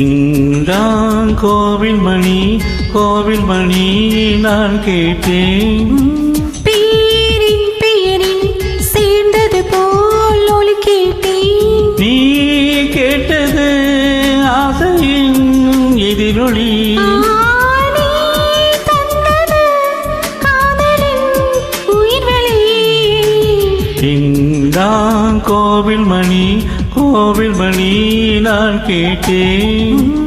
இங்கான் கோவில் மணி கோவில் மணி நான் கேட்டேன். பேரின் பெயரில் சேர்ந்தது போல் ஒலி கேட்டேன். நீ கேட்டது ஆசையின் எதிரொலி. கோவில் மணி கோவில் மணி நான் கேட்டேன்.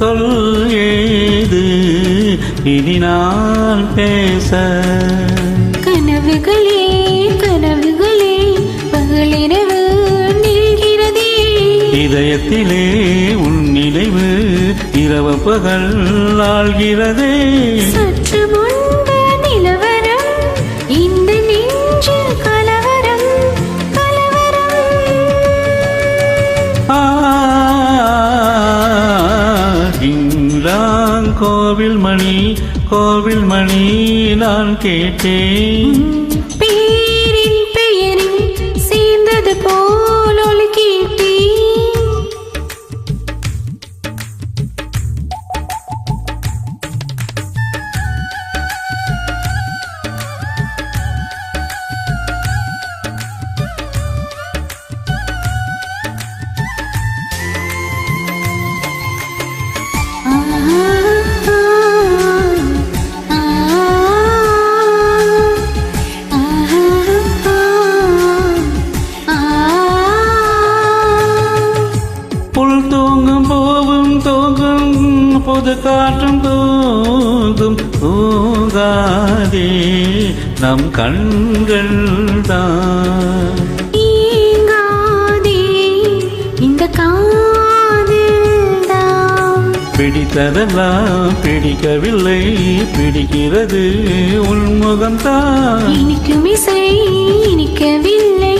சொல் ஏது? இனி நான் பேச. கனவுகளே கனவுகளே பகலிரவு நீள்கிறதே இதயத்திலே உன் நினைவு இரவு பகல் ஆள்கிறதே. சற்று முன்பு நிலவரம் இந்த நெஞ்சில் கோவில் மணி கோவில் மணி நான் கேட்டேன். பேரின் பெயரில் சேர்ந்தது போ புது காற்றும் தூங்கும் தூங்காதே. நம் கண்கள் தான் இந்த பிடித்ததெல்லாம் பிடிக்கவில்லை பிடிக்கிறது உள்முகம்தான். இனிக்கும் இசை இனிக்கவில்லை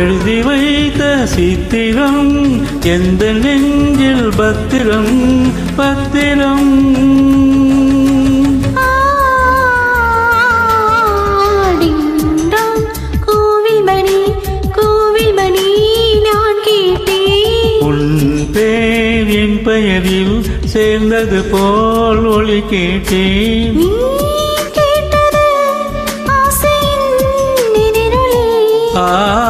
எழுதி வைத்த சித்திரம் எந்த நெஞ்சில் பத்திரம் பத்திரம்? பெயரில் சேர்ந்தது போல் ஒளி கேட்டேன். ஆ